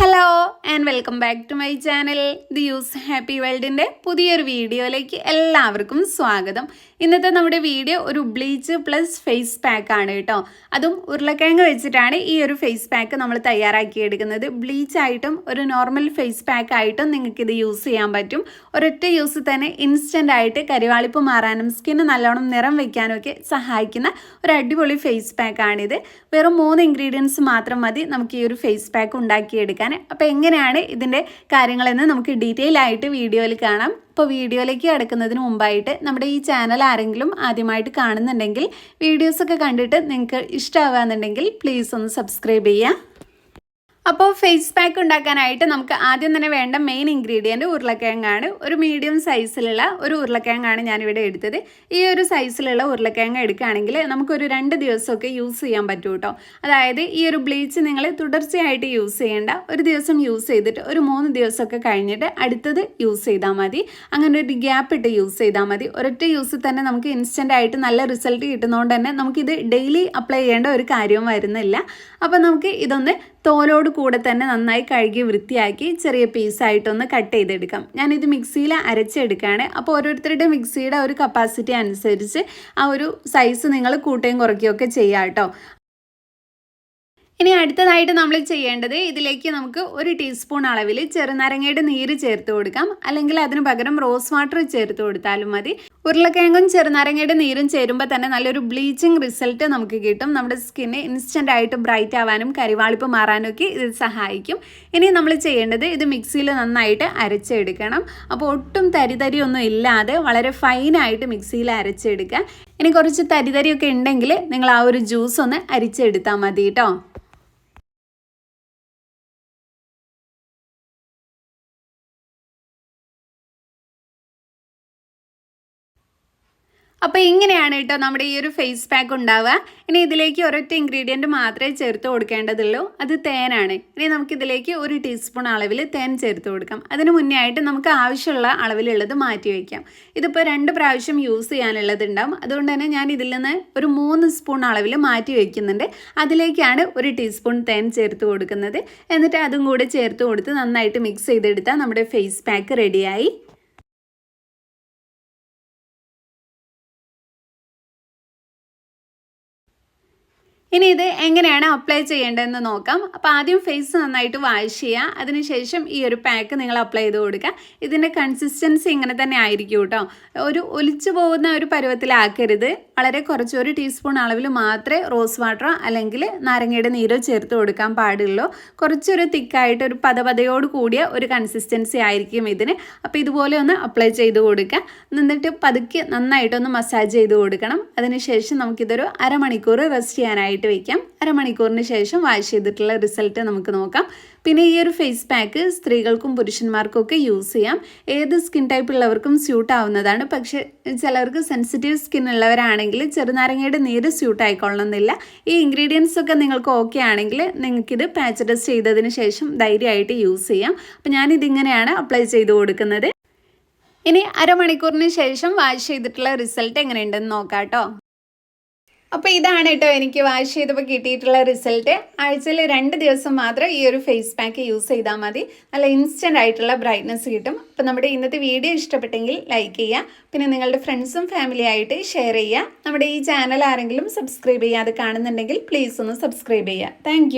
Hello and welcome back to my channel the use happy വേൾഡിന്റെ പുതിയൊരു വീഡിയോയിലേക്ക് എല്ലാവർക്കും സ്വാഗതം. ഇന്നത്തെ നമ്മുടെ വീഡിയോ ഒരു ബ്ലീച്ച് പ്ലസ് ഫേസ് പാക്ക് ആണ് കേട്ടോ. അതും ഉരുളക്കിഴങ്ങ് വെച്ചിട്ടാണ് ഈ ഒരു ഫേസ് പാക്ക് നമ്മൾ തയ്യാറാക്കിയെടുക്കുന്നത്. ബ്ലീച്ച് ആയിട്ടും ഒരു നോർമൽ ഫേസ് പാക്ക് ആയിട്ടും നിങ്ങൾക്ക് ഇത് യൂസ് ചെയ്യാൻ പറ്റും. ഒരൊറ്റ യൂസ് തന്നെ ഇൻസ്റ്റന്റ് ആയിട്ട് കരിവാളിപ്പ് മാറാനും സ്കിന്ന് നല്ലോണം നിറം വയ്ക്കാനും ഒക്കെ സഹായിക്കുന്ന ഒരു അടിപൊളി ഫേസ് പാക്കാണിത് വെറും മൂന്ന് ഇൻഗ്രീഡിയൻസ് മാത്രം മതി നമുക്ക് ഈ ഒരു ഫേസ് പാക്ക് ഉണ്ടാക്കിയെടുക്കാൻ. അപ്പോൾ എങ്ങനെയാണ് ഇതിന്റെ കാര്യങ്ങളെന്ന് നമുക്ക് ഡീറ്റെയിൽ ആയിട്ട് വീഡിയോയിൽ കാണാം. അപ്പോൾ വീഡിയോയിലേക്ക് കിടക്കുന്നതിന് മുമ്പായിട്ട് നമ്മുടെ ഈ ചാനൽ ആരെങ്കിലും ആദ്യമായിട്ട് കാണുന്നുണ്ടെങ്കിൽ വീഡിയോസൊക്കെ കണ്ടിട്ട് നിങ്ങൾക്ക് ഇഷ്ടമാകുന്നുണ്ടെങ്കിൽ പ്ലീസ് ഒന്ന് സബ്സ്ക്രൈബ് ചെയ്യുക. അപ്പോൾ ഫേസ് പാക്ക് ഉണ്ടാക്കാനായിട്ട് നമുക്ക് ആദ്യം തന്നെ വേണ്ട മെയിൻ ഇൻഗ്രീഡിയന്റ് ഉരുളക്കിഴങ്ങാണ്. ഒരു മീഡിയം സൈസിലുള്ള ഒരു ഉരുളക്കിഴങ്ങാണ് ഞാനിവിടെ എടുത്തത്. ഈ ഒരു സൈസിലുള്ള ഉരുളക്കിഴങ്ങ് എടുക്കുകയാണെങ്കിൽ നമുക്കൊരു രണ്ട് ദിവസമൊക്കെ യൂസ് ചെയ്യാൻ പറ്റും കേട്ടോ അതായത് ഈ ഒരു ബ്ലീച്ച് നിങ്ങൾ തുടർച്ചയായിട്ട് യൂസ് ചെയ്യേണ്ട ഒരു ദിവസം യൂസ് ചെയ്തിട്ട് ഒരു മൂന്ന് ദിവസമൊക്കെ കഴിഞ്ഞിട്ട് അടുത്തത് യൂസ് ചെയ്താൽ മതി. അങ്ങനെ ഒരു ഗ്യാപ്പ് ഇട്ട് യൂസ് ചെയ്താൽ മതി. ഒരൊറ്റ യൂസിൽ തന്നെ നമുക്ക് ഇൻസ്റ്റന്റ് ആയിട്ട് നല്ല റിസൾട്ട് കിട്ടുന്നതുകൊണ്ട് തന്നെ നമുക്കിത് ഡെയിലി അപ്ലൈ ചെയ്യേണ്ട ഒരു കാര്യവും വരുന്നില്ല. അപ്പോൾ നമുക്ക് ഇതൊന്ന് തോലോട് കൂടെ തന്നെ നന്നായി കഴുകി വൃത്തിയാക്കി ചെറിയ പീസായിട്ടൊന്ന് കട്ട് ചെയ്തെടുക്കാം. ഞാനിത് മിക്സിയിൽ അരച്ചെടുക്കുകയാണ്. അപ്പോൾ ഓരോരുത്തരുടെ മിക്സിയുടെ ഒരു കപ്പാസിറ്റി അനുസരിച്ച് ആ ഒരു സൈസ് നിങ്ങൾ കൂട്ടുകയും കുറയ്ക്കുകയൊക്കെ ചെയ്യാം കേട്ടോ. ഇനി അടുത്തതായിട്ട് നമ്മൾ ചെയ്യേണ്ടത് ഇതിലേക്ക് നമുക്ക് ഒരു ടീസ്പൂൺ അളവിൽ ചെറുനാരങ്ങയുടെ നീര് ചേർത്ത് കൊടുക്കാം. അല്ലെങ്കിൽ അതിന് പകരം റോസ് വാട്ടർ ചേർത്ത് കൊടുത്താലും മതി. ഉരുളക്കിഴങ്ങും ചെറുനാരങ്ങയുടെ നീരും ചേരുമ്പോൾ തന്നെ നല്ലൊരു ബ്ലീച്ചിങ് റിസൾട്ട് നമുക്ക് കിട്ടും. നമ്മുടെ സ്കിന്ന് ഇൻസ്റ്റന്റ് ആയിട്ട് ബ്രൈറ്റ് ആവാനും കരിവാളിപ്പ് മാറാനും ഒക്കെ ഇത് സഹായിക്കും. ഇനി നമ്മൾ ചെയ്യേണ്ടത് ഇത് മിക്സിയിൽ നന്നായിട്ട് അരച്ചെടുക്കണം. അപ്പോൾ ഒട്ടും തരിതരി ഒന്നും ഇല്ലാതെ വളരെ ഫൈനായിട്ട് മിക്സിയിൽ അരച്ചെടുക്കുക. ഇനി കുറച്ച് തരിതരിയൊക്കെ ഉണ്ടെങ്കിൽ നിങ്ങൾ ആ ഒരു ജ്യൂസ് ഒന്ന് അരിച്ചെടുത്താൽ മതി കേട്ടോ. അപ്പോൾ ഇങ്ങനെയാണ് കേട്ടോ നമ്മുടെ ഈ ഒരു ഫേസ് പാക്ക് ഉണ്ടാവുക. ഇനി ഇതിലേക്ക് ഒരൊറ്റ ഇൻഗ്രീഡിയന്റ് മാത്രമേ ചേർത്ത് കൊടുക്കേണ്ടതുള്ളൂ. അത് തേനാണ്. ഇനി നമുക്ക് ഇതിലേക്ക് ഒരു ടീസ്പൂൺ അളവിൽ തേൻ ചേർത്ത് കൊടുക്കാം. അതിന് മുന്നേ ആയിട്ട് നമുക്ക് ആവശ്യമുള്ള അളവിലുള്ളത് മാറ്റി വയ്ക്കാം. ഇതിപ്പോൾ രണ്ട് പ്രാവശ്യം യൂസ് ചെയ്യാനുള്ളത് ഉണ്ടാവും അതുകൊണ്ട് തന്നെ ഞാൻ ഇതിൽ നിന്ന് ഒരു മൂന്ന് സ്പൂൺ അളവിൽ മാറ്റി വയ്ക്കുന്നുണ്ട്. അതിലേക്കാണ് ഒരു ടീസ്പൂൺ തേൻ ചേർത്ത് കൊടുക്കുന്നത്. എന്നിട്ട് അതും കൂടെ ചേർത്ത് കൊടുത്ത് നന്നായിട്ട് മിക്സ് ചെയ്തെടുത്താൽ നമ്മുടെ ഫേസ് പാക്ക് റെഡിയായി ഇനി ഇത് എങ്ങനെയാണ് അപ്ലൈ ചെയ്യേണ്ടതെന്ന് നോക്കാം. അപ്പോൾ ആദ്യം ഫേസ് നന്നായിട്ട് വാഷ് ചെയ്യുക അതിനുശേഷം ഈ ഒരു പാക്ക് നിങ്ങൾ അപ്ലൈ ചെയ്ത് കൊടുക്കുക. ഇതിന്റെ കൺസിസ്റ്റൻസി ഇങ്ങനെ തന്നെ ആയിരിക്കും കേട്ടോ ഒരു ഒലിച്ചു പോകുന്ന ഒരു പരുവത്തിലാക്കരുത്. വളരെ കുറച്ച് ഒരു ടീസ്പൂൺ അളവിൽ മാത്രമേ റോസ് വാട്ടറോ അല്ലെങ്കിൽ നാരങ്ങയുടെ നീരോ ചേർത്ത് കൊടുക്കാൻ പാടുള്ളൂ. കുറച്ചൊരു തിക്കായിട്ട് ഒരു പതപതയോട് കൂടിയ ഒരു കൺസിസ്റ്റൻസി ആയിരിക്കും ഇതിന്. അപ്പോൾ ഇതുപോലെ ഒന്ന് അപ്ലൈ ചെയ്ത് കൊടുക്കുക. എന്നിട്ട് പതുക്കെ നന്നായിട്ടൊന്ന് മസാജ് ചെയ്ത് കൊടുക്കണം. അതിനുശേഷം നമുക്കിതൊരു അരമണിക്കൂർ റെസ്റ്റ് ചെയ്യാനായിട്ട് ആയിട്ട് വയ്ക്കാം അരമണിക്കൂറിന് ശേഷം വാഷ് ചെയ്തിട്ടുള്ള റിസൾട്ട് നമുക്ക് നോക്കാം. പിന്നെ ഈ ഒരു ഫേസ് പാക്ക് സ്ത്രീകൾക്കും പുരുഷന്മാർക്കും ഒക്കെ യൂസ് ചെയ്യാം. ഏത് സ്കിൻ ടൈപ്പ് ഉള്ളവർക്കും സ്യൂട്ട് ആവുന്നതാണ്. പക്ഷേ ചിലവർക്ക് സെൻസിറ്റീവ് സ്കിൻ ഉള്ളവരാണെങ്കിൽ ചെറുനാരങ്ങയുടെ നീര് സ്യൂട്ട് ആയിക്കൊള്ളണമെന്നില്ല. ഈ ഇൻഗ്രീഡിയൻസ് ഒക്കെ നിങ്ങൾക്ക് ഓക്കെ ആണെങ്കിൽ നിങ്ങൾക്കിത് പാച്ച് ടെസ്റ്റ് ചെയ്തതിന് ശേഷം ധൈര്യമായിട്ട് യൂസ് ചെയ്യാം. അപ്പോൾ ഞാനിതിങ്ങനെയാണ് അപ്ലൈ ചെയ്ത് കൊടുക്കുന്നത്. ഇനി അരമണിക്കൂറിന് ശേഷം വാഷ് ചെയ്തിട്ടുള്ള റിസൾട്ട് എങ്ങനെയുണ്ടെന്ന് നോക്കാം കേട്ടോ. അപ്പോൾ ഇതാണ് കേട്ടോ എനിക്ക് വാഷ് ചെയ്തപ്പോൾ കിട്ടിയിട്ടുള്ള റിസൾട്ട് ആഴ്ചയിൽ രണ്ട് ദിവസം മാത്രം ഈ ഒരു ഫേസ് പാക്ക് യൂസ് ചെയ്താൽ മതി. നല്ല ഇൻസ്റ്റന്റ് ആയിട്ടുള്ള ബ്രൈറ്റ്നസ് കിട്ടും. അപ്പോൾ നമ്മുടെ ഇന്നത്തെ വീഡിയോ ഇഷ്ടപ്പെട്ടെങ്കിൽ ലൈക്ക് ചെയ്യുക പിന്നെ നിങ്ങളുടെ ഫ്രണ്ട്സും ഫാമിലിയായിട്ട് ഷെയർ ചെയ്യുക നമ്മുടെ ഈ ചാനൽ ആരെങ്കിലും സബ്സ്ക്രൈബ് ചെയ്യാതെ കാണുന്നുണ്ടെങ്കിൽ പ്ലീസ് ഒന്ന് സബ്സ്ക്രൈബ് ചെയ്യുക താങ്ക്